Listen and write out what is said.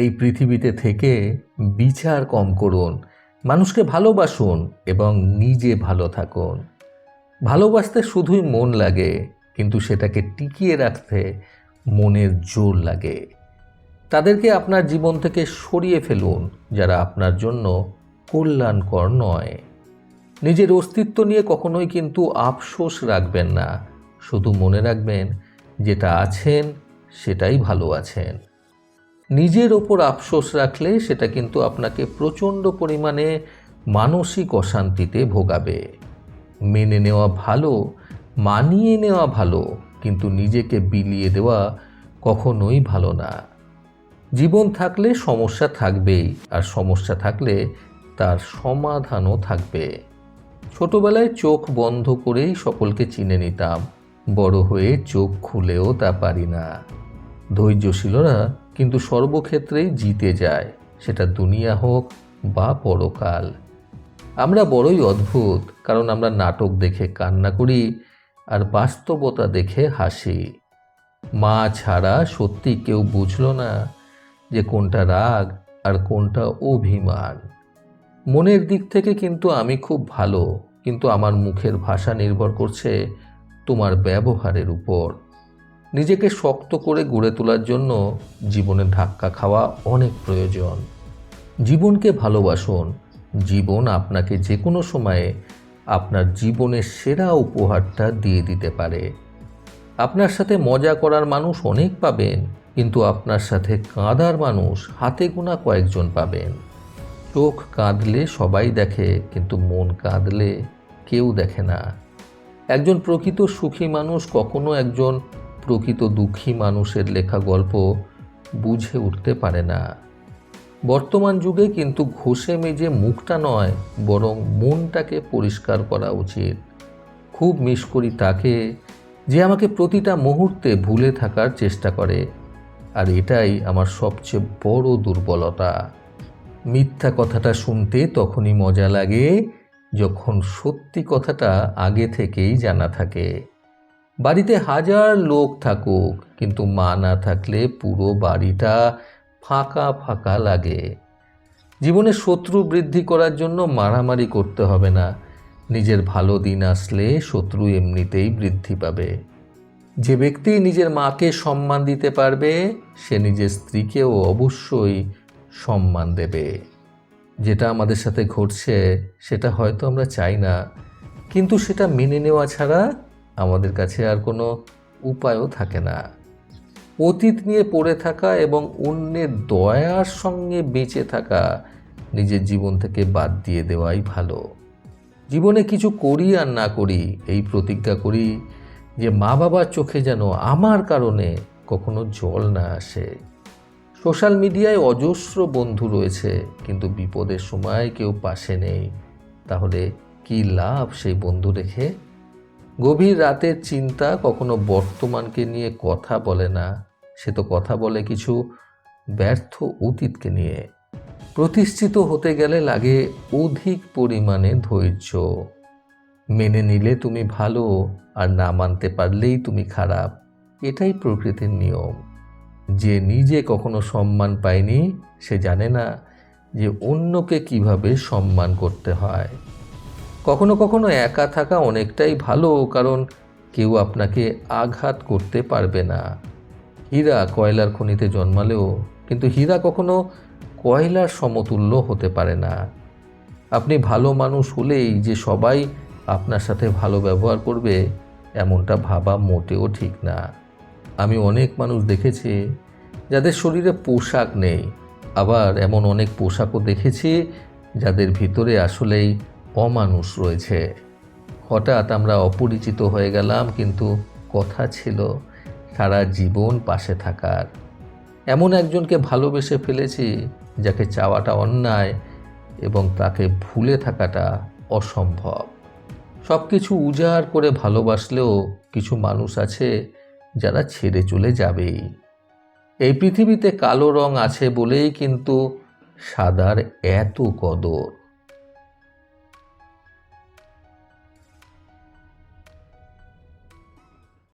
এই পৃথিবীতে থেকে বিচার কম করুন, মানুষকে ভালোবাসুন এবং নিজে ভালো থাকুন। ভালোবাসতে শুধুই মন লাগে, কিন্তু সেটাকে টিকিয়ে রাখতে মনের জোর লাগে। তাদেরকে আপনার জীবন থেকে সরিয়ে ফেলুন, যারা আপনার জন্য কল্যাণকর নয়। নিজের অস্তিত্ব নিয়ে কখনোই কিন্তু আফসোস রাখবেন না, শুধু মনে রাখবেন যেটা আছেন, সেটাই ভালো আছেন। নিজের ওপর আফসোস রাখলে সেটা কিন্তু আপনাকে প্রচণ্ড পরিমাণে মানসিক অশান্তিতে ভোগাবে। মেনে নেওয়া ভালো, মানিয়ে নেওয়া ভালো, কিন্তু নিজেকে বিলিয়ে দেওয়া কখনোই ভালো না। জীবন থাকলে সমস্যা থাকবেই, আর সমস্যা থাকলে তার সমাধানও থাকবে। ছোটবেলায় চোখ বন্ধ করেই সকলকে চিনে নিতাম, বড় হয়ে চোখ খুলেও তা পারি না। ধৈর্যশীলরা কিন্তু সর্বক্ষেত্রেই জিতে যায়, সেটা দুনিয়া হোক বা পরকাল। আমরা বড়ই অদ্ভুত, কারণ আমরা নাটক দেখে কান্না করি আর বাস্তবতা দেখে হাসি। মা ছাড়া সত্যি কেউ বুঝলো না যে কোনটা রাগ আর কোনটা অভিমান। মনের দিক থেকে কিন্তু আমি খুব ভালো, কিন্তু আমার মুখের ভাষা নির্ভর করছে তোমার ব্যবহারের উপর। নিজেকে শক্ত করে গড়ে তোলার জন্য জীবনে ধাক্কা খাওয়া অনেক প্রয়োজন। জীবনকে ভালোবাসুন। জীবন আপনাকে যে কোনো সময়ে আপনার জীবনের সেরা উপহারটা দিয়ে দিতে পারে। আপনার সাথে মজা করার মানুষ অনেক পাবেন, কিন্তু আপনার সাথে কাঁদার মানুষ হাতে গোনা কয়েকজন পাবেন। চোখ কাঁদলে সবাই দেখে, কিন্তু মন কাঁদলে কেউ দেখে না। একজন প্রকৃত সুখী মানুষ কখনো একজন প্রকৃত দুঃখী মানুষের লেখা গল্প বুঝে উঠতে পারে না। বর্তমান যুগে কিন্তু ঘষে মেজে মুখটা নয়, বরং মনটাকে পরিষ্কার করা উচিত। খুব মিস করি তাকে, যে আমাকে প্রতিটা মুহূর্তে ভুলে থাকার চেষ্টা করে, আর এটাই আমার সবচেয়ে বড় দুর্বলতা। মিথ্যা কথাটা শুনতে তখনই মজা লাগে, যখন সত্যি কথাটা আগে থেকেই জানা থাকে। বাড়িতে হাজার লোক থাকুক, কিন্তু মা না থাকলে পুরো বাড়িটা ফাঁকা ফাঁকা লাগে। জীবনে শত্রু বৃদ্ধি করার জন্য মারামারি করতে হবে না। নিজের ভালো দিন আসলে শত্রু এমনিতেই বৃদ্ধি পাবে। যে ব্যক্তি নিজের মাকে সম্মান দিতে পারবে, সে নিজের স্ত্রীকেও অবশ্যই সম্মান দেবে। যেটা আমাদের সাথে ঘটছে, সেটা হয়তো আমরা চাই না। কিন্তু সেটা মেনে নেওয়া ছাড়া আমাদের কাছে আর কোনো উপায়ও থাকে না। অতীত নিয়ে পড়ে থাকা এবং অন্যের দয়ার সঙ্গে বেঁচে থাকা নিজের জীবন থেকে বাদ দিয়ে দেওয়াই ভালো। জীবনে কিছু করি আর না করি, এই প্রতিজ্ঞা করি যে মা বাবার চোখে যেন আমার কারণে কখনো জল না আসে। সোশ্যাল মিডিয়ায় অজস্র বন্ধু রয়েছে, কিন্তু বিপদের সময় কেউ পাশে নেই। তাহলে কি লাভ সেই বন্ধু রেখে? গভীর রাতের চিন্তা কখনো বর্তমানকে নিয়ে কথা বলে না। সে তো কথা বলে কিছু ব্যর্থ অতীতকে নিয়ে। প্রতিষ্ঠিত হতে গেলে লাগে অধিক পরিমাণে ধৈর্য। মেনে নিলে তুমি ভালো, আর না মানতে পারলেই তুমি খারাপ। এটাই প্রকৃতির নিয়ম। যে নিজে কখনো সম্মান পায়নি, সে জানে না যে অন্যকে কীভাবে সম্মান করতে হয়। কখনো কখনো একা থাকা অনেকটাই ভালো, কারণ কেউ আপনাকে আঘাত করতে পারবে না। হীরা কয়লার খনিতে জন্মালেও, কিন্তু হীরা কখনো কয়লার সমতুল্য হতে পারে না। আপনি ভালো মানুষ হলেই যে সবাই আপনার সাথে ভালো ব্যবহার করবে, এমনটা ভাবা মোটেও ঠিক না। আমি অনেক মানুষ দেখেছি যাদের শরীরে পোশাক নেই। আবার এমন অনেক পোশাকও দেখেছি যাদের ভিতরে আসলেই অমানুষ রয়েছে। হঠাৎ আমরা অপরিচিত হয়ে গেলাম, কিন্তু কথা ছিল সারা জীবন পাশে থাকার। এমন একজনকে ভালোবেসে ফেলেছি, যাকে চাওয়াটা অন্যায় এবং তাকে ভুলে থাকাটা অসম্ভব। সব কিছু উজাড় করে ভালোবাসলেও কিছু মানুষ আছে যারা ছেড়ে চলে যাবেই। এই পৃথিবীতে কালো রং আছে বলেই কিন্তু সাদার এত কদর।